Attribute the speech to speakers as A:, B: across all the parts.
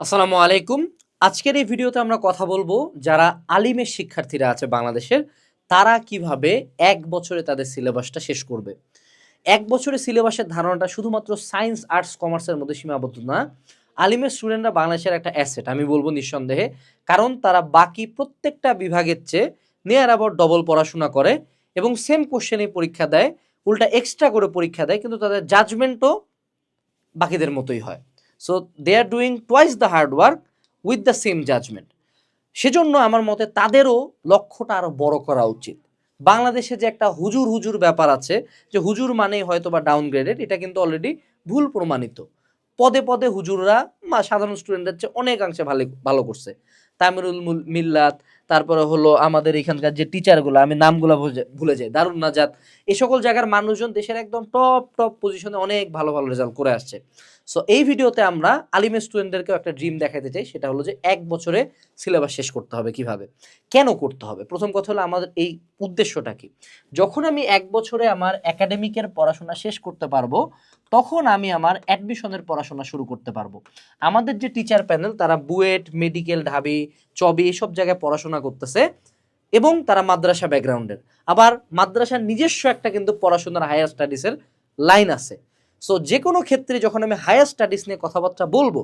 A: আসসালামু আলাইকুম। আজকের এই ভিডিওতে আমরা কথা বলব যারা আলিমের শিক্ষার্থীরা আছে বাংলাদেশের, তারা কীভাবে এক বছরে তাদের সিলেবাসটা শেষ করবে। এক বছরে সিলেবাসের ধারণাটা শুধুমাত্র সায়েন্স, আর্টস, কমার্সের মধ্যে সীমাবদ্ধ না, আলিমের স্টুডেন্টরা বাংলাদেশের একটা অ্যাসেট আমি বলব নিঃসন্দেহে, কারণ তারা বাকি প্রত্যেকটা বিভাগের চেয়ে নিয়ার আবার ডবল পড়াশোনা করে এবং সেম কোশ্চেনে পরীক্ষা দেয়, উল্টা এক্সট্রা করে পরীক্ষা দেয়, কিন্তু তাদের জাজমেন্টও বাকিদের মতোই হয়। So they are doing twice the hard work with the same judgement সেজন্য আমার মতে তাদেরও লক্ষ্যটা আরও বড় করা উচিত। বাংলাদেশে যে একটা হুজুর হুজুর ব্যাপার আছে, যে হুজুর মানেই হয়তো বা ডাউনগ্রেডেড এটা কিন্তু অলরেডি ভুল প্রমাণিত। পদে পদে হুজুররা সাধারণ স্টুডেন্টদের চেয়ে অনেকাংশে ভালো ভালো করছে। তামিরুল মিল্লাত, তারপরে হলো আমাদের এখানকার যে টিচারগুলো আমি নামগুলো ভুলে- ভুলে যাই। দারুণ নাজাত এই সকল জায়গার মানুষজন দেশের একদম টপ টপ পজিশনে অনেক ভালো ভালো রেজাল্ট করে আসছে। সো এই ভিডিওতে আমরা আলিমের স্টুডেন্টদেরকেও একটা ড্রিম দেখাতে চাই, সেটা হলো যে এক বছরে সিলেবাস শেষ করতে হবে কীভাবে? কেন করতে হবে? প্রথম কথা হলো আমাদের এই উদ্দেশ্যটা কি? যখন আমি এক বছরে আমার একাডেমিকের পড়াশোনা শেষ করতে পারব, তখন আমি আমার অ্যাডমিশনের পড়াশোনা শুরু করতে পারব। আমাদের যে টিচার প্যানেল তারা বুয়েট মেডিকেল ঢাবি, চবি, এসব জায়গায় পড়াশোনা করতেছে। এবং তারা মাদ্রাসা ব্যাকগ্রাউন্ডের আবার মাদ্রাসার নিজস্ব একটা কিন্তু পড়াশোনার হায়ার স্টাডিজের লাইন আছে। সো যে কোনো ক্ষেত্রে যখন আমি হায়ার স্টাডিজ নিয়ে কথাবার্তা বলব,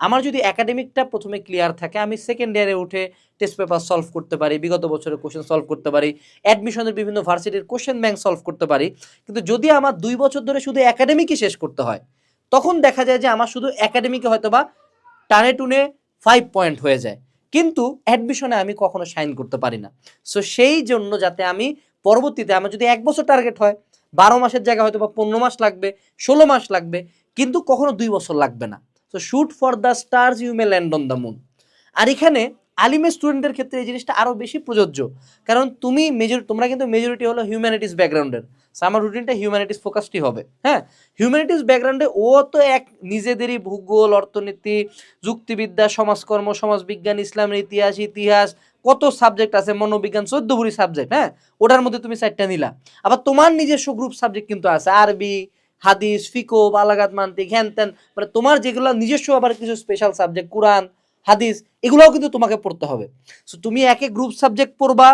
A: আমার যদি একাডেমিকটা প্রথমে ক্লিয়ার থাকে, আমি সেকেন্ড ইয়ারে উঠে টেস্ট পেপার সলভ করতে পারি, বিগত বছরের কোশ্চেন সলভ করতে পারি অ্যাডমিশনের বিভিন্ন ভার্সিটির কোশ্চেন ব্যাংক সলভ করতে পারি। কিন্তু যদি আমার দুই বছর ধরে শুধু একাডেমিকই শেষ করতে হয়, তখন দেখা যায় যে আমার শুধু একাডেমিকে হয়তো বা টানে টুনে ফাইভ পয়েন্ট হয়ে যায়। কিন্তু অ্যাডমিশনে আমি কখনো সাইন করতে পারি না। সো সেই জন্য যাতে আমি পরবর্তীতে আমার যদি এক বছর টার্গেট হয়, বারো মাসের জায়গায় হয়তো বা পনেরো মাস লাগবে, ষোলো মাস লাগবে, কিন্তু কখনো দুই বছর লাগবে না। So shoot for the stars you may land on the moon আর এখানে আলিমের স্টুডেন্টের ক্ষেত্রে এই জিনিসটা আরও বেশি প্রযোজ্য। কারণ তুমি মেজর তোমরা কিন্তু মেজরিটি হলো হিউম্যানিটিস ব্যাকগ্রাউন্ডের আমার রুটিনটা হিউম্যানিটিস ফোকাসডই হবে। হ্যাঁ? হিউম্যানিটিস ব্যাকগ্রাউন্ডে ও তো এক নিজেদেরই ভূগোল, অর্থনীতি, যুক্তিবিদ্যা, সমাজকর্ম, সমাজবিজ্ঞান ইসলামের ইতিহাস ইতিহাস, কত সাবজেক্ট আছে, মনোবিজ্ঞান চোদ্দ ভরি সাবজেক্ট হ্যাঁ? ওটার মধ্যে তুমি চারটা নিলা। আবার তোমার নিজস্ব গ্রুপ সাবজেক্ট কিন্তু আছে, আরবি, হাদিস ফিকো বালাগাত, মান্তিক হ্যান ত্যান মানে তোমার যেগুলো নিজস্ব আবার কিছু স্পেশাল সাবজেক্ট কোরআন, হাদিস, এগুলোও কিন্তু তোমাকে পড়তে হবে। সো তুমি একে গ্রুপ সাবজেক্ট পড়বা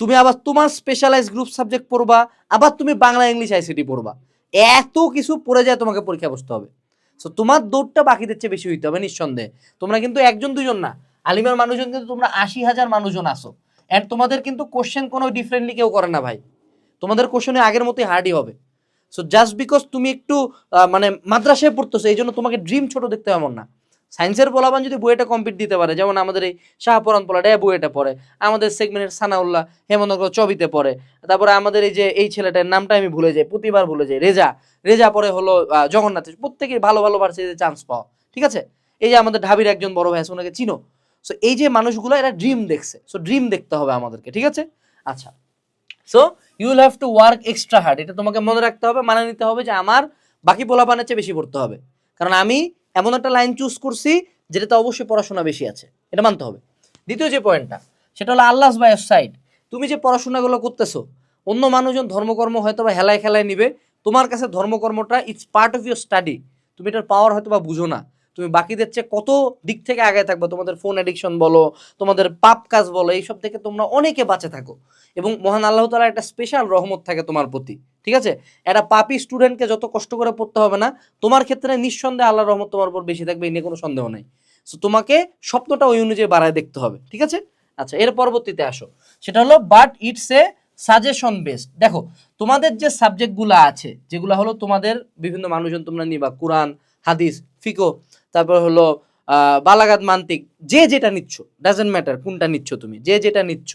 A: তুমি আবার তোমার স্পেশালাইজ গ্রুপ সাবজেক্ট পড়বা, আবার তুমি বাংলা, ইংলিশ আইসিটি পড়বা। এত কিছু পড়ে যায় তোমাকে পরীক্ষা বসতে হবে। সো তোমার দৌড়টা বাকিদের চেয়ে বেশি হইতে হবে নিঃসন্দেহে। তোমরা কিন্তু একজন, দুজন না। আলিমের মানুষজন কিন্তু তোমরা আশি হাজার মানুষজন আসো অ্যান্ড তোমাদের কিন্তু কোশ্চেন কোনো ডিফারেন্টলি কেউ করে না ভাই। তোমাদের কোশ্চেনে আগের মতোই হার্ডই হবে। সো জাস্ট বিকজ তুমি একটু মানে মাদ্রাসায় পড়তেছো এই জন্য তোমাকে ড্রিম ছোট দেখতে এমন না। সায়েন্সের পোলাবান যদি বইটা কমপ্লিট দিতে পারে, যেমন আমাদের এই শাহপুরান পোলাটা, এ বইটা পড়ে। আমাদের সেগমেন্টের সানাউল্লাহ হেমন্তগ্র চবিতে পড়ে। তারপরে আমাদের এই যে এই ছেলেটার নামটা আমি ভুলে যাই, প্রতিবার ভুলে যাই, রেজা। রেজা পরে হলো জগন্নাথ। প্রত্যেকের ভালো ভালো ভার্সিটিতে চান্স পাও ঠিক আছে? এই যে আমাদের ঢাবির একজন বড় ভাই আছে, ওনাকে চিনো? সো এই যে মানুষগুলো, এরা ড্রিম দেখছে। সো ড্রিম দেখতে হবে আমাদেরকে, ঠিক আছে? আচ্ছা। So you will have to work extra hard এটা তোমাকে মনে রাখতে হবে মানে নিতে হবে যে আমার বাকি পোলাপানের চেয়ে বেশি পড়তে হবে। কারণ আমি এমন একটা লাইন চুজ করছি যেটাতে অবশ্যই পড়াশোনা বেশি আছে। এটা মানতে হবে। দ্বিতীয় যে পয়েন্টটা সেটা হলো আল্লাহ বাই সাইড তুমি যে পড়াশোনাগুলো করতেছো, অন্য মানুষজন ধর্মকর্ম হয়তো বা হেলায় খেলায় নিবে, তোমার কাছে ধর্মকর্মটা it's part of your study তুমি এটার পাওয়ার হয়তো বা বুঝো না। তুমি বাকিদের চেয়ে কত দিক থেকে আগে থাকবে? তোমাদের ফোন অ্যাডিকশন বলো, তোমাদের পাপ কাজ বলো, এইসব থেকে তোমরা অনেকে বাঁচে থাকো। এবং মহান আল্লাহ তালা একটা স্পেশাল রহমত থাকে তোমার প্রতি। ঠিক আছে? একটা পাপি স্টুডেন্টকে যত কষ্ট করে পড়তে হবে না, তোমার ক্ষেত্রে নিঃসন্দেহে আল্লাহ রহমত তোমার উপর বেশি থাকবে এই নিয়ে কোনো সন্দেহ নেই। সো তোমাকে স্বপ্নটা ওই অনুযায়ী বাড়ায় দেখতে হবে, ঠিক আছে? আচ্ছা এর পরবর্তীতে আসো। সেটা হলো but it's a suggestion based দেখো, তোমাদের যে সাবজেক্টগুলো আছে, যেগুলো হলো তোমাদের বিভিন্ন মানুষজন তোমরা নিবা, কোরআন, হাদিস ফিকো তারপর হলো বালাগাত মান্তিক, যে যেটা নিচ্ছ ডাজেন্ট ম্যাটার কোনটা নিচ্ছ তুমি, যে যেটা নিচ্ছ,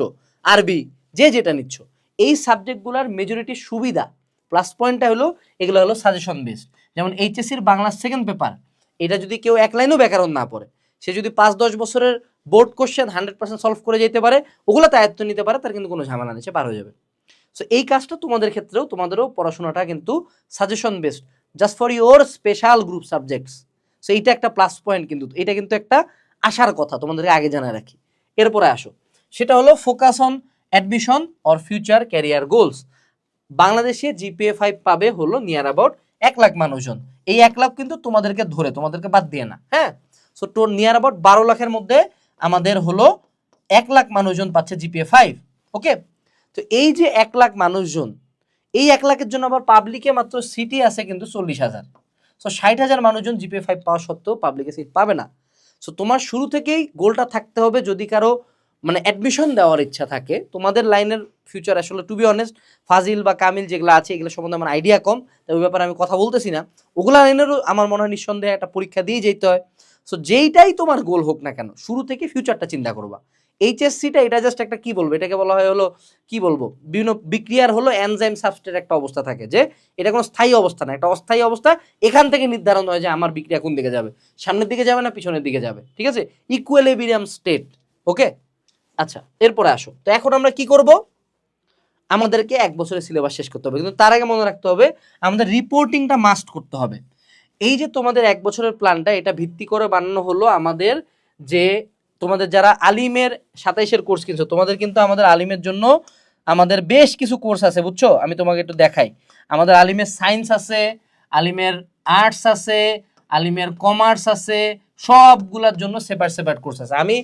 A: আরবি, যে যেটা নিচ্ছ, এই সাবজেক্টগুলোর মেজরিটি সুবিধা। প্লাস পয়েন্টটা হলো, এগুলো হলো সাজেশন বেসড যেমন এইচএসসির বাংলা সেকেন্ড পেপার এটা যদি কেউ এক লাইনও ব্যাকরণ না পড়ে, সে যদি পাঁচ দশ বছরের board question hundred percent solve করে যেতে পারে ওগুলো আয়ত্ত নিতে পারে, তার কিন্তু কোনো ঝামেলা নেই, সে পার হয়ে যাবে। সো এই কাজটা তোমাদের ক্ষেত্রেও, তোমাদেরও পড়াশোনাটা কিন্তু suggestion based just for your special group subjects so এইটা একটা প্লাস পয়েন্ট কিন্তু, এটা কিন্তু একটা আশার কথা, তোমাদেরকে আগে জানা রাখি। এরপরে আসো, সেটা হলো focus on admission or future career goals বাংলাদেশে জিপিএ ফাইভ পাবে হলো নিয়ার অ্যাবাউট এক লাখ মানুষজন। এই এক লাখ কিন্তু তোমাদেরকে ধরে, তোমাদেরকে বাদ দিয়ে না হ্যাঁ? সো টোর নিয়ার অ্যাবাউট বারো লাখের মধ্যে আমাদের হলো এক লাখ মানুষজন পাচ্ছে জিপিএ ফাইভ ওকে তো এই যে এক লাখ মানুষজন, এই এক লাখের জন্য আবার পাবলিকে মাত্র সিটি আছে কিন্তু চল্লিশ হাজার। সো ষাট হাজার মানুষজন জিপিএ ফাইভ পাওয়া সত্ত্বেও পাবলিকে সিট পাবে না। সো তোমার শুরু থেকেই গোলটা থাকতে হবে যদি কারও মানে অ্যাডমিশন দেওয়ার ইচ্ছা থাকে। তোমাদের লাইনের ফিউচার আসলে টু বি অনেস্ট ফাজিল বা কামিল যেগুলো আছে, এগুলো সম্বন্ধে আমার আইডিয়া কম, তাই ওই ব্যাপারে আমি কথা বলতেছি না। ওগুলো লাইনেরও আমার মনে হয় নিঃসন্দেহে একটা পরীক্ষা দিয়ে যেতে হয়। সো যেইটাই তোমার গোল হোক না কেন, শুরু থেকে ফিউচারটা চিন্তা করবা। এইচএসসিটা এটা জাস্ট একটা কি বলব? এটাকে বলা হয় হলো, কি বলব? বিভিন্ন বিক্রিয়ার হলো এনজাইম সাবস্টের একটা অবস্থা থাকে যে, এটা কোনো স্থায়ী অবস্থা না। একটা অস্থায়ী অবস্থা, এখান থেকে নির্ধারণ হয় যে আমার বিক্রিয়া কোন দিকে যাবে। সামনের দিকে যাবে না পিছনের দিকে যাবে। ঠিক আছে? ইকুয়ালিবিরিয়াম স্টেট ওকে আচ্ছা এরপরে আসো। তো এখন আমরা কি করব? আমাদেরকে এক বছরের সিলেবাস শেষ করতে হবে। কিন্তু তার আগে মনে রাখতে হবে, আমাদের রিপোর্টিংটা মাস্ট করতে হবে। এই যে তোমাদের এক বছরের প্ল্যানটা এটা ভিত্তি করে বানানো হলো আমাদের যে তোমাদের যারা আলিমের সাতাইশের কোর্স কিনছো, তোমাদের কিন্তু আমাদের আলিমের জন্য আমাদের বেশ কিছু কোর্স আছে, বুঝছ? আমি তোমাকে একটু দেখাই। আমাদের আলিমের সায়েন্স আছে, আলিমের আর্টস আছে, আলিমের কমার্স আছে, সবগুলোর জন্য সেপারেট সেপারেট কোর্স আছে। আমি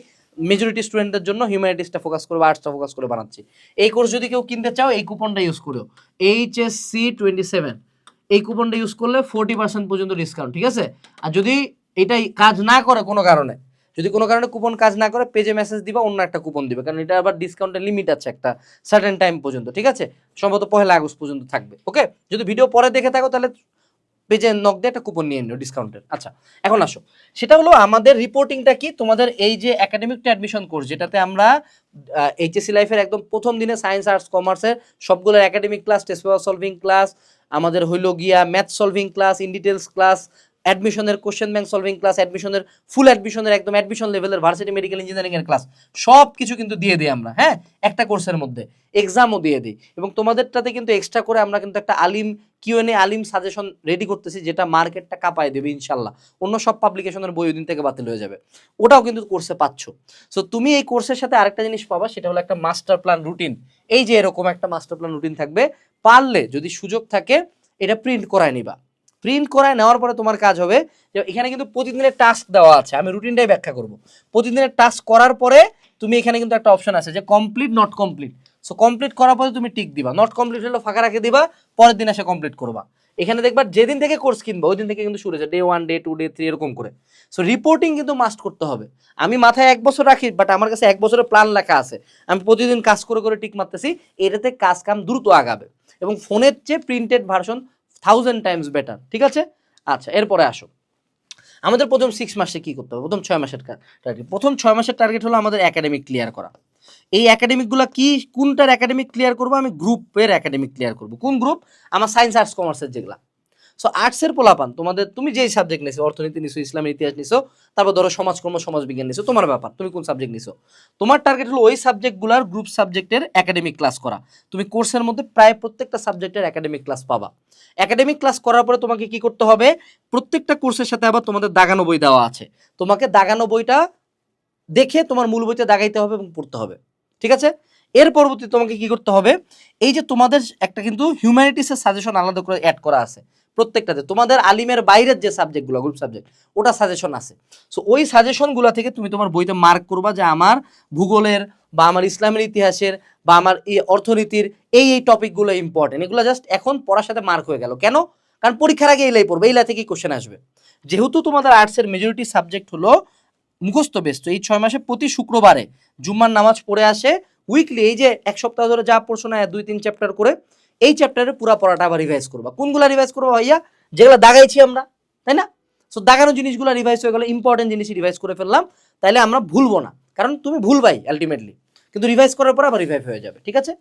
A: মেজরিটি স্টুডেন্টদের জন্য হিউম্যানিটিসটা ফোকাস করে আর্টসটা ফোকাস করে বানাচ্ছি। এই কোর্স যদি কেউ কিনতে চাও, এই কুপনটা ইউজ করো H S C twenty seven এই কুপনটা ইউজ করলে ফোর্টি পার্সেন্ট পর্যন্ত ডিসকাউন্ট ঠিক আছে? আর যদি এটাই কাজ না করে কোনো কারণে, যদি কোনো কারণে কুপন কাজ না করে পেজে মেসেজ দিবা, অন্য একটা কুপন দিবে। কারণ এটা আবার ডিসকাউন্টের লিমিট আছে একটা সার্টেন টাইম পর্যন্ত, ঠিক আছে? সম্ভবত পহেলা আগস্ট পর্যন্ত থাকবে ওকে যদি ভিডিও পরে দেখে থাকো, তাহলে পেজে নক দিয়ে একটা কুপন নিয়ে নিও ডিসকাউন্টের আচ্ছা এখন আসো। সেটা হলো আমাদের রিপোর্টিংটা কি? তোমাদের এই যে একাডেমিকটা অ্যাডমিশন কোর্স যেটাতে আমরা এইচএসসি লাইফের একদম প্রথম দিনে সায়েন্স আর্টস কমার্সের সবগুলোর academic class test paper solving class আমাদের হইল গিয়া math solving class in details class অ্যাডমিশনের কোশ্চেন ব্যাংক সলভিং ক্লাস অ্যাডমিশনের ফুল অ্যাডমিশনের একদম অ্যাডমিশন লেভেলের ভার্সিটি মেডিকেল ইঞ্জিনিয়ারিং এর ক্লাস সব কিছু কিন্তু দিয়ে দিই আমরা হ্যাঁ? একটা কোর্সের মধ্যে এক্সামও দিয়ে দিই। এবং তোমাদেরটাতে কিন্তু এক্সট্রা করে আমরা কিন্তু একটা আলিম কিউএনএ আলিম সাজেশন রেডি করতেছি, যেটা মার্কেটটা কাঁপায় দেবে, ইনশাল্লাহ। অন্য সব পাবলিকেশনের বই ওই দিন থেকে বাতিল হয়ে যাবে। ওটাও কিন্তু কোর্সে পাচ্ছ। সো তুমি এই কোর্সের সাথে আরেকটা জিনিস পাবা, সেটা হলো একটা মাস্টার প্ল্যান রুটিন এই যে এরকম একটা মাস্টার প্ল্যান রুটিন থাকবে, পারলে যদি সুযোগ থাকে, এটা প্রিন্ট করায় নিবা। প্রিন্ট করায় নেওয়ার পরে তোমার কাজ হবে যে এখানে কিন্তু প্রতিদিনের টাস্ক দেওয়া আছে। আমি রুটিনটাই ব্যাখ্যা করব। প্রতিদিনের টাস্ক করার পরে তুমি এখানে কিন্তু একটা অপশন আছে যে complete not complete so complete করার পরে তুমি টিক দিবা। নট কমপ্লিট হলে ফাঁকা রাখে দিবা, পরের দিন এসে কমপ্লিট করবা। এখানে দেখবা যেদিন থেকে কোর্স কিনবা, ওই দিন থেকে কিন্তু শুরু হয়েছে। Day one day two day three এরকম করে। সো রিপোর্টিং কিন্তু মাস্ট করতে হবে। আমি মাথায় এক বছর রাখি বাট আমার কাছে এক বছরের প্ল্যান লেখা আছে। আমি প্রতিদিন কাজ করে করে টিক মারতেছি, এটাতে কাজ কাম দ্রুত আগাবে। এবং ফোনের চেয়ে printed version thousand times better ঠিক আছে? আচ্ছা এরপরে আসো। আমাদের প্রথম সিক্স মাসে কি করতে হবে? প্রথম ছয় মাসের টার্গেট প্রথম ছয় মাসের টার্গেট হলো আমাদের একাডেমিক ক্লিয়ার করা। এই একাডেমিকগুলো কি, কোনটার একাডেমিক ক্লিয়ার করব? আমি গ্রুপের একাডেমিক ক্লিয়ার করব। কোন গ্রুপ আমার সায়েন্স আর্টস কমার্সের যেগুলা। সো আর্টসের পোলাপান, তোমাদের, তুমি যেই সাবজেক্ট নিছো, অর্থনীতি নিছো, ইসলামের ইতিহাস নিছো, তারপর ধরো সমাজকর্ম সমাজবিজ্ঞান নিছো, তোমার ব্যাপার, তুমি কোন সাবজেক্ট নিছো? তোমার টার্গেট হলো ওই সাবজেক্টগুলোর গ্রুপ সাবজেক্টের একাডেমিক ক্লাস করা। তুমি কোর্সের মধ্যে প্রায় প্রত্যেকটা সাবজেক্টের একাডেমিক ক্লাস পাবা। একাডেমিক ক্লাস করার পরে তোমাকে কি করতে হবে? প্রত্যেকটা কোর্সের সাথে আবার তোমাদের দাগানো বই দেওয়া আছে। তোমাকে দাগানো বইটা দেখে তোমার মূল বইতে দাগাইতে হবে এবং পড়তে হবে। ঠিক আছে? এর পরবর্তী তোমাকে কি করতে হবে? এই যে তোমাদের একটা কিন্তু হিউম্যানিটিসের সাজেশন আলাদা করে অ্যাড করা আছে। প্রত্যেকটাতে তোমাদের আলিমের বাইরের যে সাবজেক্টগুলো গ্রুপ সাবজেক্ট ওটা সাজেশন আছে। সো ওই সাজেশনগুলো থেকে তুমি তোমার বইতে মার্ক করবা যে আমার ভূগোলের বা আমার ইসলামের ইতিহাসের বা আমার এই অর্থনীতির এই এই টপিকগুলো ইম্পর্টেন্ট এগুলো জাস্ট এখন পড়ার সাথে মার্ক হয়ে গেল। কেন? কারণ পরীক্ষার আগে এলাই পড়বে এইলা থেকেই কোশ্চেন আসবে। যেহেতু তোমাদের আর্টসের মেজরিটি সাবজেক্ট হলো মুখস্থ বেস্ট এই ছয় মাসে প্রতি শুক্রবারে জুম্মার নামাজ পড়ে আসে উইকলি এই যে এক সপ্তাহ ধরে যা পড়ছো না দুই, তিন চ্যাপ্টার করে এই চ্যাপ্টারে পুরো পড়াটা আবার রিভাইজ করবা। কোনগুলো রিভাইজ করব ভাইয়া? যেগুলো দাগাইছি আমরা, তাই না? সো দাগানো জিনিসগুলো রিভাইজ হয়ে গেলো ইম্পর্টেন্ট জিনিস রিভাইজ করে ফেললাম। তাইলে আমরা ভুলবো না, কারণ তুমি ভুলবাই আলটিমেটলি কিন্তু রিভাইজ করার পর আবার রিভাইভ হয়ে যাবে, ঠিক আছে?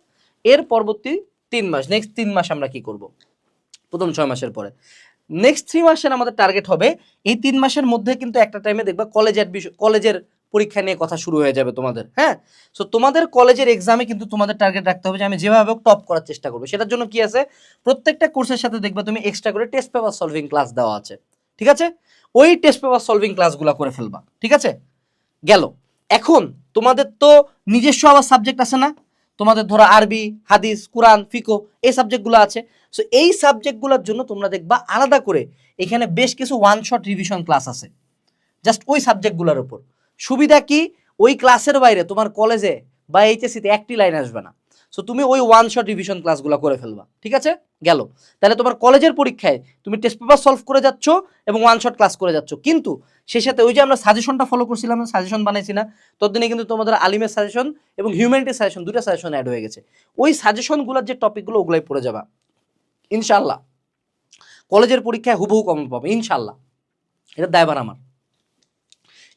A: এর পরবর্তী তিন মাস নেক্সট তিন মাস আমরা কি করব? প্রথম ছয় মাসের পরে। নেক্সট থ্রি মাসের আমাদের টার্গেট হবে, এই তিন মাসের মধ্যে কিন্তু একটা টাইমে দেখবা কলেজ অ্যাডমিশন কলেজের পরীক্ষা নিয়ে কথা শুরু হয়ে যাবে তোমাদের হ্যাঁ? সো তোমাদের কলেজের এক্সামে কিন্তু তোমাদের টার্গেট রাখতে হবে যে আমি যেভাবে হোক টপ করার চেষ্টা করব। সেটার জন্য কি আছে? প্রত্যেকটা কোর্সের সাথে দেখবে তুমি এক্সট্রা করে টেস্ট পেপার সলভিং ক্লাস দেওয়া আছে। ঠিক আছে? ওই টেস্ট পেপার সলভিং ক্লাসগুলো করে ফেলবা। ঠিক আছে? গেল। এখন তোমাদের তো নিজস্ব আবার সাবজেক্ট আছে না? তোমাদের ধরো আরবি, হাদিস, কোরআন ফিকো এই সাবজেক্টগুলো আছে। সো এই সাবজেক্টগুলোর জন্য তোমরা দেখবা আলাদা করে এখানে বেশ কিছু ওয়ান শট রিভিশন ক্লাস আছে। জাস্ট ওই সাবজেক্টগুলোর উপর। সুবিধা কি? ওই ক্লাসের বাইরে, তোমার কলেজে বা এইচএসিতে একটি লাইন আসবে না। সো তুমি ওই ওয়ান শট রিভিশন ক্লাসগুলো করে ফেলবা। ঠিক আছে? গেল। তাহলে তোমার কলেজের পরীক্ষায় তুমি টেস্ট পেপার সলভ করে যাচ্ছ এবং ওয়ান শট ক্লাস করে যাচ্ছ। কিন্তু সেই সাথে ওই যে আমরা সাজেশনটা ফলো করছিলাম সাজেশন বানাইছি না, ততদিনে কিন্তু তোমাদের আলিমের সাজেশন এবং হিউম্যানিটির সাজেশন দুটো সাজেশন অ্যাড হয়ে গেছে। ওই সাজেশনগুলোর যে টপিকগুলো ওগুলাই পড়ে যাবা। ইনশাল্লাহ কলেজের পরীক্ষায় হুবহু কমন পাবে। ইনশাল্লাহ এটা দায়বার আমার।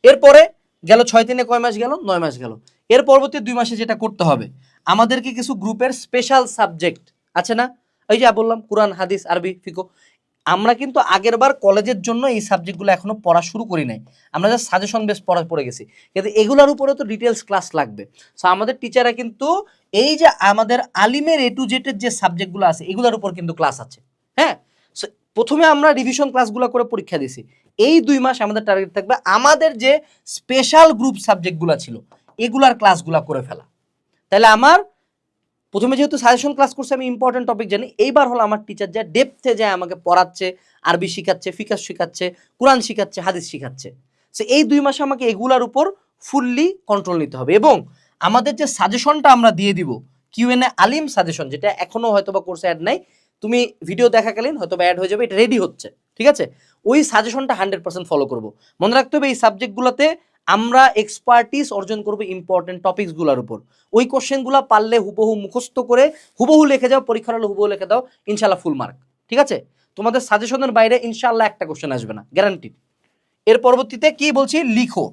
A: এরপরে গেল ছয় দিনে কয় মাস গেল? নয় মাস গেল। এর পরবর্তী দুই মাসে যেটা করতে হবে, আমাদেরকে কিছু গ্রুপের স্পেশাল সাবজেক্ট আছে না? ওই যে বললাম, কোরআন, হাদিস, আরবি ফিকো আমরা কিন্তু আগের বার কলেজের জন্য এই সাবজেক্টগুলো এখনও পড়া শুরু করি নাই। আমরা যা সাজেশন বেস পড়া পড়ে গেছি। কিন্তু এগুলোর উপরে তো ডিটেলস ক্লাস লাগবে। সো আমাদের টিচাররা কিন্তু এই যে আমাদের আলিমের এ টু জেটের যে সাবজেক্টগুলো আছে, এগুলোর উপর কিন্তু ক্লাস আছে। হ্যাঁ? প্রথমে আমরা রিভিশন ক্লাসগুলো করে পরীক্ষা দিছি এই দুই মাস আমাদের টার্গেট থাকবে আমাদের যে স্পেশাল গ্রুপ সাবজেক্টগুলো ছিল, এগুলার ক্লাসগুলো করে ফেলা। তাহলে আমার প্রথমে যেহেতু সাজেশন ক্লাস করছে, আমি ইম্পর্টেন্ট টপিক জানি, এইবার হলো আমার টিচার যা ডেপথে যায় আমাকে পড়াচ্ছে, আরবি শিখাচ্ছে ফিকাস শিখাচ্ছে, কোরআন শিখাচ্ছে, হাদিস শিখাচ্ছে। সো এই দুই মাসে আমাকে এগুলার উপর ফুললি কন্ট্রোল নিতে হবে এবং আমাদের যে সাজেশনটা আমরা দিয়ে দিব কিউএনএ আলিম সাজেশন যেটা এখনও হয়তো বা কোর্সে অ্যাড নাই তুমি ভিডিও দেখাকালীন হয়তো অ্যাড হয়ে যাবে, এটা রেডি হচ্ছে, ঠিক আছে? ওই সাজেশনটা হান্ড্রেড পার্সেন্ট ফলো করব। মনে রাখতে হবে এই সাবজেক্টগুলোতে আমরা এক্সপার্টিস অর্জন করব ইম্পর্টেন্ট টপিকসগুলোর উপর। ওই কোশ্চেনগুলো পারলে হুবহু মুখস্থ করে হুবহু লিখে যাও, পরীক্ষার হলে হুবহু লিখে দাও ইনশাল্লাহ ফুল মার্ক ঠিক আছে? তোমাদের সাজেশনের বাইরে ইনশাল্লাহ একটা কোশ্চেন আসবে না গ্যারান্টি এর পরবর্তীতে কি বলছি? লিখো।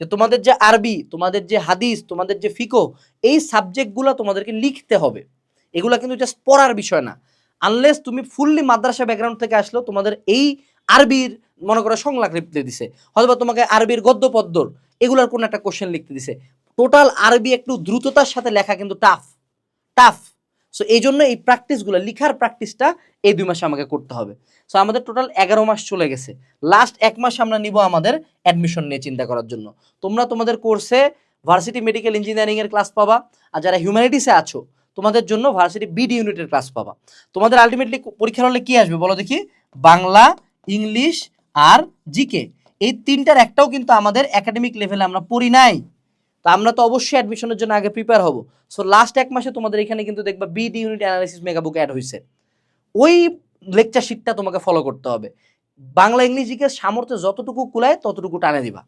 A: যে তোমাদের যে আরবি, তোমাদের যে হাদিস, তোমাদের যে ফিকো এই সাবজেক্টগুলো তোমাদেরকে লিখতে হবে। এগুলো কিন্তু জাস্ট পড়ার বিষয় না। আনলেস তুমি ফুললি মাদ্রাসা ব্যাকগ্রাউন্ড থেকে আসলেও তোমাদের এই আরবির, মনে করো, সংলাপ লিখতে দিছে। হয়তো তোমাকে আরবির গদ্য পদ্যর এগুলার কোনো একটা কোশ্চেন লিখতে দিছে। টোটাল আরবি একটু দ্রুততার সাথে লেখা কিন্তু টাফ টাফ সো এই জন্য এই প্র্যাকটিসগুলো লিখার প্র্যাকটিসটা এই দুই মাসে আমাকে করতে হবে। সো আমাদের টোটাল এগারো মাস চলে গেছে। লাস্ট এক মাস আমরা নিব আমাদের অ্যাডমিশন নিয়ে চিন্তা করার জন্য। তোমরা তোমাদের কোর্সে ভার্সিটি মেডিকেল ইঞ্জিনিয়ারিংয়ের ক্লাস পাবা। আর যারা হিউম্যানিটিসে আছো তোমাদের জন্য ভার্সিটি বিডি ইউনিটের ক্লাস পাবা। তোমাদের আলটিমেটলি পরীক্ষার হলে কি আসবে বলো দেখি? বাংলা, ইংলিশ আর জিকে এই তিনটার একটাও কিন্তু আমাদের একাডেমিক লেভেলে আমরা পড়ি নাই। তো আমরা তো অবশ্যই অ্যাডমিশনের জন্য আগে প্রিপেয়ার হব। সো লাস্ট এক মাসে তোমাদের এখানে কিন্তু দেখবা BD unit analysis Megabook add হয়েছে ওই লেকচার শিটটা তোমাকে ফলো করতে হবে। বাংলা, ইংলিশ জিকে সামর্থ্যে যতটুকু কুলায় ততটুকু টানে দিবা।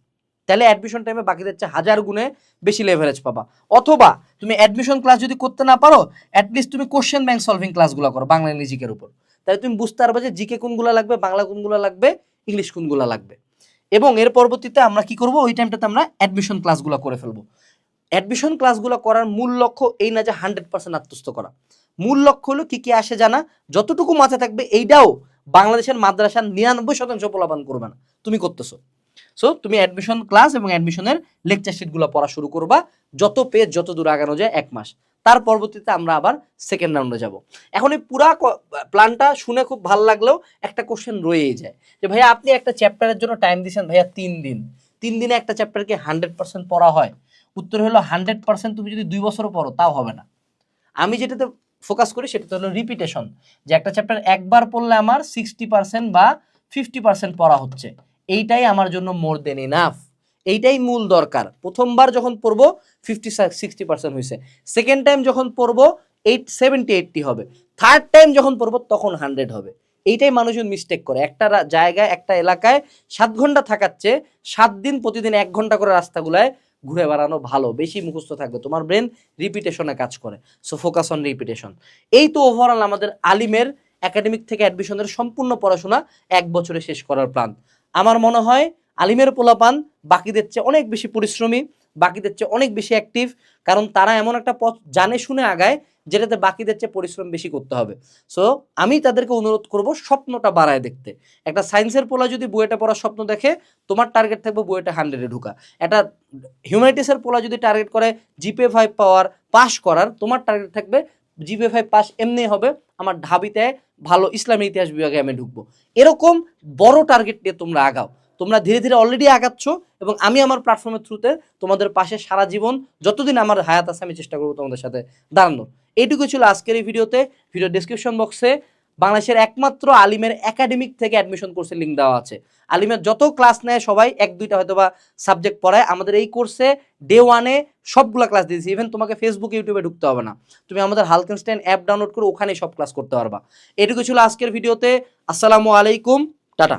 A: তাহলে অ্যাডমিশন টাইমে বাকিদের চেয়ে হাজার গুণে বেশি লেভারেজ পাবা। অথবা তুমি অ্যাডমিশন ক্লাস যদি করতে না পারো অ্যাটলিস্ট তুমি কোশ্চেন ব্যাংক সলভিং ক্লাসগুলো করো বাংলা ইংলিশ উপর। তাহলে তুমি বুঝতে পারবে যে জিকে কোনগুলো লাগবে, বাংলা কোনগুলো লাগবে ইংলিশ কোনগুলো লাগবে। এবং এর পরবর্তীতে আমরা কি করব? ওই টাইমটাতে আমরা অ্যাডমিশন ক্লাসগুলো করে ফেলব। অ্যাডমিশন ক্লাসগুলো করার মূল লক্ষ্য এই না যে হান্ড্রেড পার্সেন্ট আত্মস্থ করা। মূল লক্ষ্য হলো কি কি আসে জানা? যতটুকু মাথায় থাকবে, এইটাও বাংলাদেশের মাদ্রাসার নিরানব্বই শতাংশ পোলাপান করবে না। তুমি করতেছো। সো তুমি অ্যাডমিশন ক্লাস এবং অ্যাডমিশনের লেকচার শিটগুলো পড়া শুরু করবা, যত পেজ যত দূর আগানো যায় এক মাস। তার পরবর্তীতে আমরা আবার সেকেন্ড রাউন্ডে যাব। এখন এই পুরা প্ল্যানটা শুনে খুব ভালো লাগলেও একটা কোশ্চেন রয়েই যায়। যে ভাইয়া, আপনি একটা চ্যাপ্টারের জন্য টাইম দিয়েছেন ভাইয়া তিন দিন। তিন দিনে একটা চ্যাপ্টারকে হান্ড্রেড পার্সেন্ট পড়া হয়। উত্তর হলো হান্ড্রেড পার্সেন্ট তুমি যদি দুই বছরও পড়ো, তাও হবে না। আমি যেটাতে ফোকাস করি সেটা হলো রিপিটেশন যে একটা চ্যাপ্টার একবার পড়লে আমার সিক্সটি পার্সেন্ট বা ফিফটি পার্সেন্ট পড়া হচ্ছে। এইটাই আমার জন্য মোর দেন ইনাফ এইটাই মূল দরকার। প্রথমবার যখন পড়ব ফিফটি সিক্সটি পার্সেন্ট হয়েছে সেকেন্ড টাইম যখন পড়ব এইট সেভেন্টি এইটটি হবে। থার্ড টাইম যখন পড়ব, তখন হান্ড্রেড হবে। এইটাই মানুষজন মিস্টেক করে। একটা জায়গায়, একটা এলাকায় সাত ঘণ্টা থাকাচ্ছে সাত দিন প্রতিদিন এক ঘণ্টা করে রাস্তাগুলায় ঘুরে বেড়ানো ভালো। বেশি মুখস্থ থাকবে। তোমার ব্রেন রিপিটেশনে কাজ করে। সো ফোকাস অন রিপিটেশন এই তো ওভারঅল আমাদের আলিমের একাডেমিক থেকে অ্যাডমিশনের সম্পূর্ণ পড়াশোনা এক বছরে শেষ করার প্ল্যান আমার মনে হয় আলিমের পোলাপান বাকিদের চেয়ে অনেক বেশি পরিশ্রমী, বাকিদের চেয়ে অনেক বেশি অ্যাক্টিভ কারণ তারা এমন একটা পথ জানে শুনে আগায় যেটাতে বাকিদের চেয়ে পরিশ্রম বেশি করতে হবে। সো আমি তাদেরকে অনুরোধ করব স্বপ্নটা বাড়ায় দেখতে। একটা সায়েন্সের পোলা যদি বইটা পড়ার স্বপ্ন দেখে, তোমার টার্গেট থাকবে বইটা হান্ড্রেডে ঢুকা। একটা হিউম্যানিটিসের পোলা যদি টার্গেট করে জিপে ফাইভ পাওয়ার পাস করার, তোমার টার্গেট থাকবে জিপে ফাইভ পাস এমনি হবে, আমার ঢাবিতে ভালো ইসলামী ইতিহাস বিভাগে আমি ঢুকবো। এরকম বড় টার্গেট নিয়ে তোমরা আগাও। তোমরা ধীরে ধীরে অলরেডি আগাচ্ছ এবং আমি আমার প্ল্যাটফর্মের থ্রুতে তোমাদের পাশে সারা জীবন যতদিন আমার হায়াত আছে আমি চেষ্টা করব তোমাদের সাথে দাঁড়ানোর। এইটুকু ছিল আজকের এই ভিডিওতে ভিডিও ডিসক্রিপশন বক্সে বাংলাদেশের একমাত্র আলিমের একাডেমিক থেকে অ্যাডমিশন কোর্সে লিঙ্ক দেওয়া আছে। আলিমের যত ক্লাস নেয় সবাই এক, দুইটা হয়তো বা সাবজেক্ট পড়ায়। আমাদের এই কোর্সে ডে ওয়ানে সবগুলো ক্লাস দিয়েছি। ইভেন তোমাকে ফেসবুক ইউটিউবে ঢুকতে হবে না। তুমি আমাদের হালকেনস্টাইন অ্যাপ ডাউনলোড করে ওখানেই সব ক্লাস করতে পারবা। এটুকু ছিল আজকের ভিডিওতে আসসালামু আলাইকুম। টাটা।